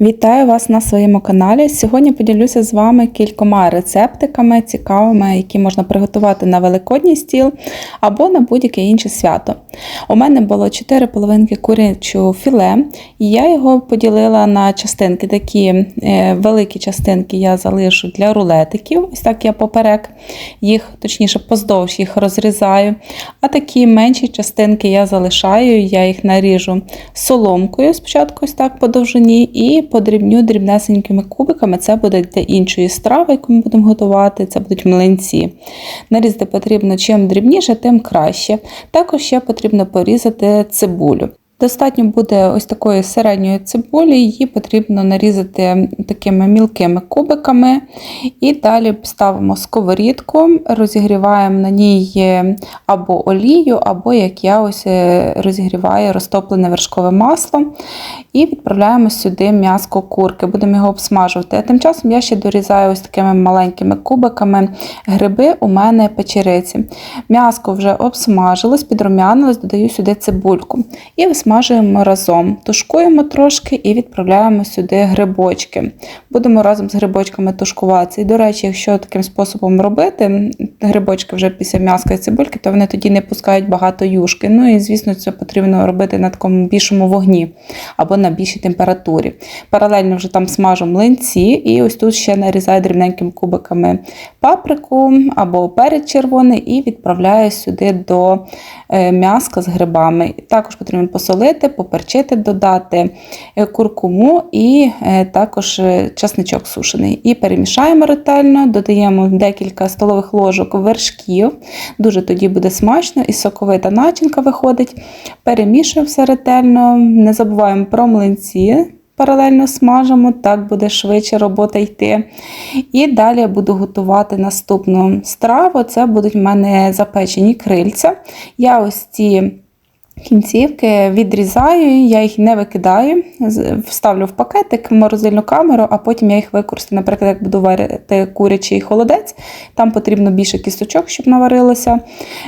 Вітаю вас на своєму каналі. Сьогодні поділюся з вами кількома рецептиками цікавими, які можна приготувати на великодній стіл або на будь-яке інше свято. У мене було 4 половинки курячого філе, і я його поділила на частинки. Такі е, великі частинки я залишу для рулетиків. Ось так я поперек їх, точніше, поздовж їх розрізаю. А такі менші частинки я залишаю, я їх наріжу соломкою спочатку, ось так по довжині. і подрібню дрібнесенькими кубиками. Це буде для іншої страви, яку ми будемо готувати. Це будуть млинці. Нарізати потрібно чим дрібніше, тим краще. Також ще потрібно порізати цибулю. Достатньо буде ось такої середньої цибулі, її потрібно нарізати такими мілкими кубиками. І далі ставимо сковорідку, розігріваємо на ній або олію, або, як я ось е, розігріваю розтоплене вершкове масло. І відправляємо сюди м'яско курки, будемо його обсмажувати. А тим часом я ще дорізаю ось такими маленькими кубиками гриби у мене печериці. М'яско вже обсмажилось, підрум'янилось, додаю сюди цибульку. І смажуємо разом, тушкуємо трошки і відправляємо сюди грибочки. Будемо разом з грибочками тушкуватися. І, до речі, якщо таким способом робити грибочки вже після м'яска і цибульки, то вони тоді не пускають багато юшки. Ну і, звісно, це потрібно робити на такому більшому вогні або на більшій температурі. Паралельно вже там смажу млинці, і ось тут ще нарізаю дрібненькими кубиками паприку або перець червоний, і відправляю сюди до е, м'яска з грибами. Також потрібно посолити посолити, поперчити, додати е, куркуму і е, також е, часничок сушений. І перемішаємо ретельно, додаємо декілька столових ложок вершків. Дуже тоді буде смачно і соковита начинка виходить. Перемішуємо все ретельно, не забуваємо про млинці. Паралельно смажимо, так буде швидше робота йти. І далі я буду готувати наступну страву. Це будуть в мене запечені крильця. Я ось ці Кінцівки відрізаю, я їх не викидаю, вставлю в пакетик в морозильну камеру, а потім я їх використаю. Наприклад, як буду варити курячий холодець, там потрібно більше кісточок, щоб наварилося.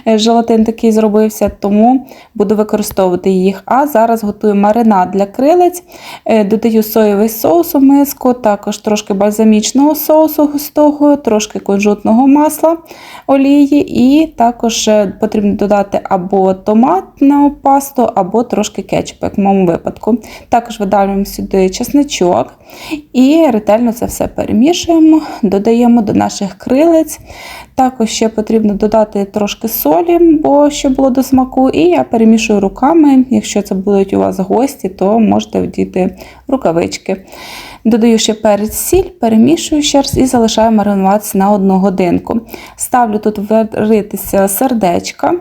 Е, желатин такий зробився, тому буду використовувати їх. А зараз готую маринад для крилець, е, додаю соєвий соус у миску, також трошки бальзамічного соусу густого, трошки кунжутного масла олії, і також е, потрібно додати або томатну пасту або трошки кетчупу, як в моєму випадку. Також видавлюємо сюди чесничок і ретельно це все перемішуємо, додаємо до наших крилець. Також ще потрібно додати трошки солі, бо щоб було до смаку, і я перемішую руками. Якщо це будуть у вас гості, то можете вдіти рукавички. Додаю ще перець сіль, перемішую ще раз і залишаю маринуватися на одну годинку. Ставлю тут варитися сердечка.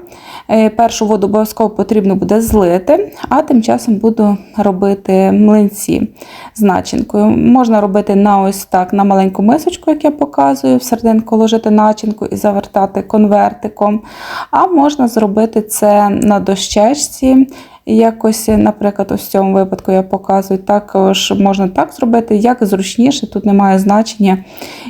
Е, першу воду обов'язково потрібно буде злити, а тим часом буду робити млинці з начинкою. Можна робити на ось так на маленьку мисочку, як я показую, в серединку ложити начинку і завертати конвертиком. А можна зробити це на дощечці. Якось, наприклад, ось в цьому випадку я показую, також можна так зробити, як зручніше, тут немає значення,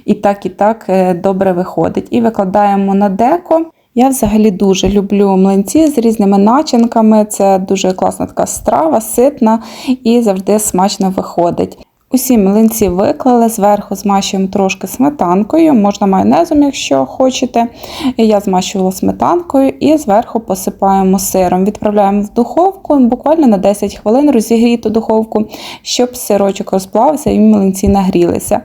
і так, і так е, добре виходить. І викладаємо на деко. Я взагалі дуже люблю млинці з різними начинками. Це дуже класна така страва, ситна і завжди смачно виходить. Усі млинці виклали, зверху змащуємо трошки сметанкою, можна майонезом, якщо хочете. Я змащувала сметанкою і зверху посипаємо сиром. Відправляємо в духовку буквально на 10 хвилин розігріту духовку, щоб сирочок розплавився і млинці нагрілися.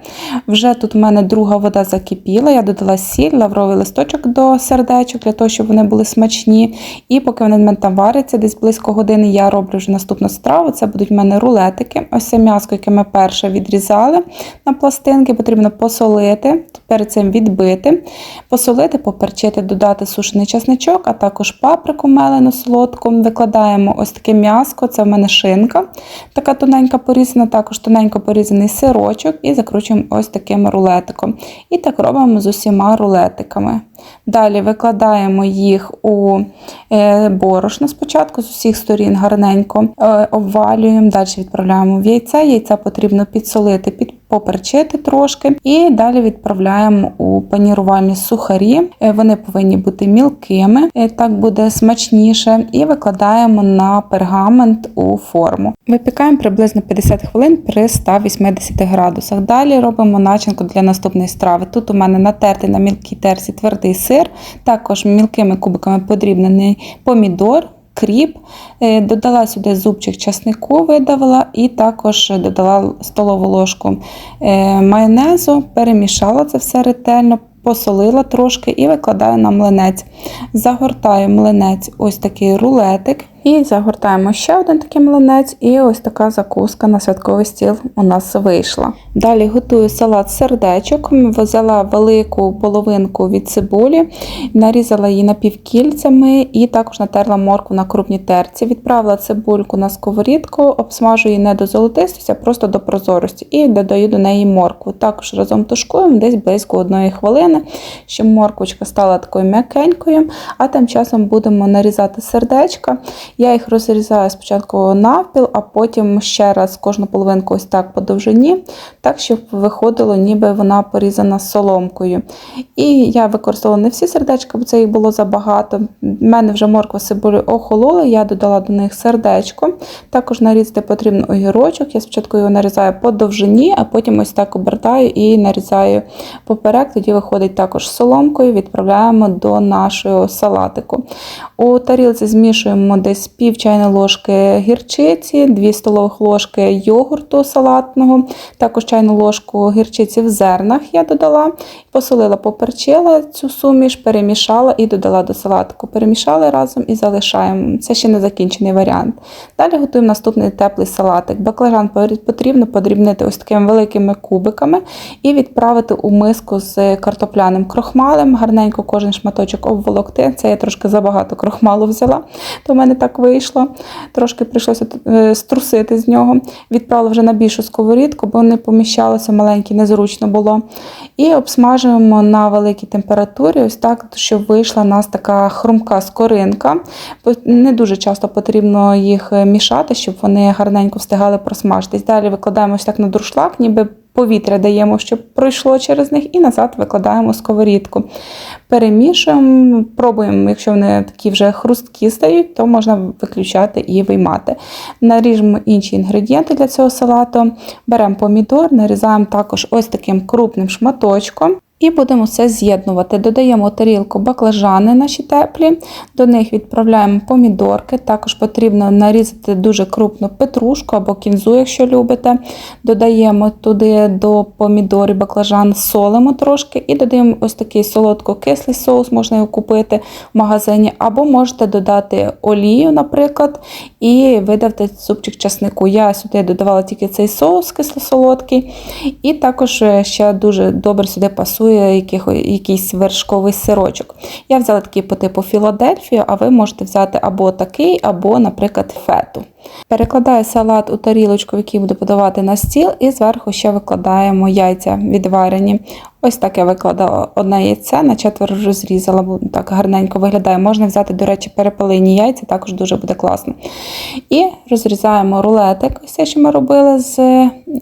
Вже тут у мене друга вода закипіла, я додала сіль, лавровий листочок до сердечок, для того, щоб вони були смачні. І поки вони в мене там варяться, десь близько години, я роблю вже наступну страву. Це будуть в мене рулетики. Ось це м'ясо, яке ми перше перше відрізали на пластинки, потрібно посолити, перед цим відбити, посолити, поперчити, додати сушений часничок, а також паприку мелену солодку. Викладаємо ось таке м'яско, це в мене шинка, така тоненька порізана, також тоненько порізаний сирочок і закручуємо ось таким рулетиком. І так робимо з усіма рулетиками. Далі викладаємо їх у е, борошно спочатку, з усіх сторін гарненько е, обвалюємо, далі відправляємо в яйце. Яйця потрібно підсолити, підпалити поперчити трошки. І далі відправляємо у панірувальні сухарі. Е, Вони повинні бути мілкими, е, так буде смачніше. І викладаємо на пергамент у форму. Випікаємо приблизно 50 хвилин при 180 градусах. Далі робимо начинку для наступної страви. Тут у мене натертий на мілкій терсі твердий сир, також мілкими кубиками подрібнений помідор. Кріп, Е, додала сюди зубчик часнику, видавила, і також додала столову ложку е, майонезу, перемішала це все ретельно, посолила трошки і викладаю на млинець. Загортаю млинець ось такий рулетик. І загортаємо ще один такий млинець, і ось така закуска на святковий стіл у нас вийшла. Далі готую салат сердечок. Взяла велику половинку від цибулі, нарізала її напівкільцями і також натерла морку на крупній терці. Відправила цибульку на сковорідку, обсмажую її не до золотистості, а просто до прозорості. І додаю до неї моркву. Також разом тушкуємо десь близько одної хвилини, щоб морквочка стала такою м'якенькою. А тим часом будемо нарізати сердечка. Я їх розрізаю спочатку навпіл, а потім ще раз кожну половинку ось так по довжині, так, щоб виходило, ніби вона порізана соломкою. І я використовувала не всі сердечка, бо це їх було забагато. У мене вже морква цибулі охолола, я додала до них сердечко. Також нарізати потрібно огірочок. Я спочатку його нарізаю по довжині, а потім ось так обертаю і нарізаю поперек. Тоді виходить також соломкою, відправляємо до нашого салатику. У тарілці змішуємо десь пів чайної ложки гірчиці, 2 столових ложки йогурту салатного, також чайну ложку гірчиці в зернах я додала, посолила, поперчила цю суміш, перемішала і додала до салатку. Перемішали разом і залишаємо. Це ще не закінчений варіант. Далі готуємо наступний теплий салатик. Баклажан потрібно подрібнити ось такими великими кубиками і відправити у миску з картопляним крохмалем. Гарненько кожен шматочок обволокти. Це я трошки забагато крохмалу взяла, то в мене так вийшло. Трошки прийшлося е, струсити з нього. Відправила вже на більшу сковорідку, бо не поміщалося маленькі, незручно було. І обсмажуємо на великій температурі, ось так, щоб вийшла у нас така хрумка скоринка. Не дуже часто потрібно їх мішати, щоб вони гарненько встигали просмажитись. Далі викладаємо ось так на дуршлаг, ніби повітря даємо, щоб пройшло через них, і назад викладаємо сковорідку. Перемішуємо, пробуємо, якщо вони такі вже хрусткі стають, то можна виключати і виймати. Наріжемо інші інгредієнти для цього салату. Беремо помідор, нарізаємо також ось таким крупним шматочком. І будемо все з'єднувати. Додаємо тарілку баклажани наші теплі, до них відправляємо помідорки. Також потрібно нарізати дуже крупну петрушку або кінзу, якщо любите. Додаємо туди до помідорів баклажан, солимо трошки і додаємо ось такий солодко-кислий соус, можна його купити в магазині, або можете додати олію, наприклад, і видавати зубчик часнику. Я сюди додавала тільки цей соус кисло-солодкий, і також ще дуже добре сюди пасує якийсь вершковий сирочок. Я взяла такий по типу Філадельфію, а ви можете взяти або такий, або, наприклад, фету. Перекладаю салат у тарілочку, в якій буду подавати на стіл, і зверху ще викладаємо яйця відварені. Ось так я викладала одне яйце, на четверо розрізала, бо так гарненько виглядає. Можна взяти, до речі, перепелині яйця, також дуже буде класно. І розрізаємо рулетик, ось те, що ми робили з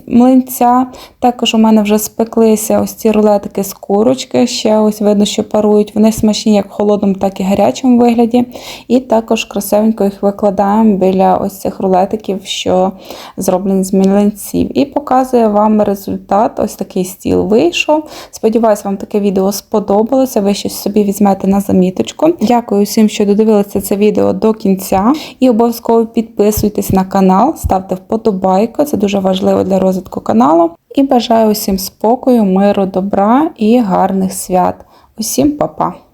млинця. Також у мене вже спеклися ось ці рулетики з курочки. Ще ось видно, що парують. Вони смачні як в холодному, так і гарячому вигляді. І також красивенько їх викладаємо біля ось цих рулетиків, що зроблені з млинців. І показую вам результат. Ось такий стіл вийшов. Сподіваюся, вам таке відео сподобалося. Ви щось собі візьмете на заміточку. Дякую всім, що додивилися це відео до кінця. І обов'язково підписуйтесь на канал, ставте вподобайку, це дуже важливо для розвитку каналу. І бажаю усім спокою, миру, добра і гарних свят. Усім па-па!